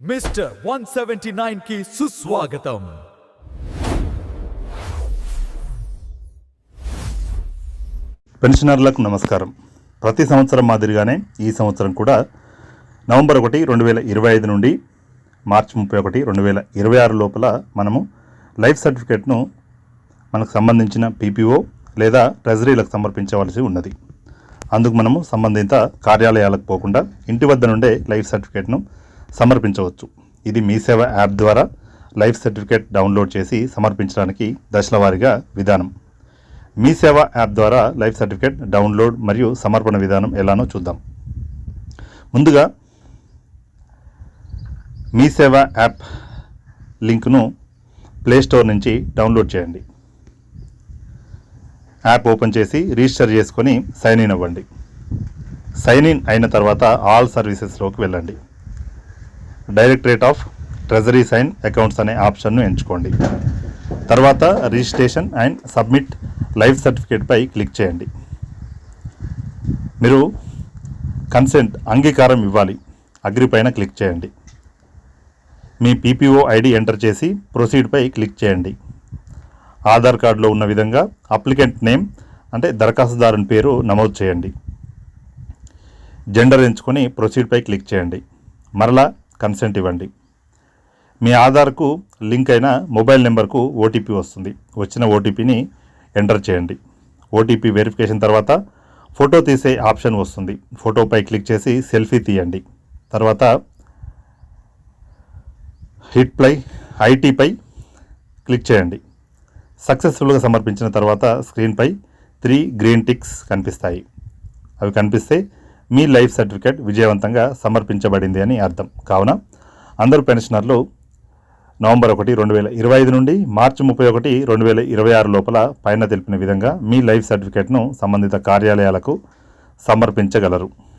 Mister one seventy నైన్కి సుస్వాగతం. పెన్షనర్లకు నమస్కారం. ప్రతి సంవత్సరం మాదిరిగానే ఈ సంవత్సరం కూడా నవంబర్ ఒకటి రెండు వేల ఇరవై ఐదు నుండి మార్చి ముప్పై ఒకటి రెండు వేల ఇరవై ఆరు లోపల మనము లైఫ్ సర్టిఫికేట్ను మనకు సంబంధించిన పీపీఓ లేదా ట్రెజరీలకు సమర్పించవలసి ఉన్నది. అందుకు మనము సంబంధిత కార్యాలయాలకు పోకుండా ఇంటి వద్ద నుండే లైఫ్ సర్టిఫికేట్ను సమర్పించవచ్చు. ఇది మీ సేవ యాప్ ద్వారా లైఫ్ సర్టిఫికేట్ డౌన్లోడ్ చేసి సమర్పించడానికి దశల వారీగా విధానం. మీ సేవ యాప్ ద్వారా లైఫ్ సర్టిఫికేట్ డౌన్లోడ్ మరియు సమర్పణ విధానం ఎలానో చూద్దాం. ముందుగా మీ సేవ యాప్ లింక్ను ప్లే స్టోర్ నుంచి డౌన్లోడ్ చేయండి. యాప్ ఓపెన్ చేసి రిజిస్టర్ చేసుకొని సైన్ ఇన్ అవ్వండి. సైన్ ఇన్ అయిన తర్వాత ఆల్ సర్వీసెస్లోకి వెళ్ళండి. Directorate of treasury sign accounts అనే ఆప్షన్ను ఎంచుకోండి. తర్వాత రిజిస్ట్రేషన్ అండ్ సబ్మిట్ లైఫ్ సర్టిఫికేట్పై క్లిక్ చేయండి. మీరు కన్సెంట్ అంగీకారం ఇవ్వాలి. అగ్రి పైన క్లిక్ చేయండి. మీ పీపీఓ ఐడి ఎంటర్ చేసి ప్రొసీడ్పై క్లిక్ చేయండి. ఆధార్ కార్డులో ఉన్న విధంగా అప్లికెంట్ నేమ్ అంటే దరఖాస్తుదారుని పేరు నమోదు చేయండి. జెండర్ ఎంచుకొని ప్రొసీడ్పై క్లిక్ చేయండి. మరలా కన్సెంట్ ఇవ్వండి. మీ ఆధార్కు లింక్ అయిన మొబైల్ నెంబర్కు ఓటీపీ వస్తుంది. వచ్చిన ఓటీపీని ఎంటర్ చేయండి. ఓటీపీ వెరిఫికేషన్ తర్వాత ఫోటో తీసే ఆప్షన్ వస్తుంది. ఫోటోపై క్లిక్ చేసి సెల్ఫీ తీయండి. తర్వాత హిట్ ప్లై ఐటీపై క్లిక్ చేయండి. సక్సెస్ఫుల్గా సమర్పించిన తర్వాత స్క్రీన్పై త్రీ గ్రీన్ టిక్స్ కనిపిస్తాయి. అవి కనిపిస్తే మీ లైఫ్ సర్టిఫికేట్ విజయవంతంగా సమర్పించబడింది అని అర్థం. కావున అందరూ పెన్షనర్లు నవంబర్ ఒకటి రెండు వేల ఇరవై ఐదు నుండి మార్చి ముప్పై ఒకటి రెండు వేల ఇరవై ఆరు లోపల పైన తెలిపిన విధంగా మీ లైఫ్ సర్టిఫికేట్ను సంబంధిత కార్యాలయాలకు సమర్పించగలరు.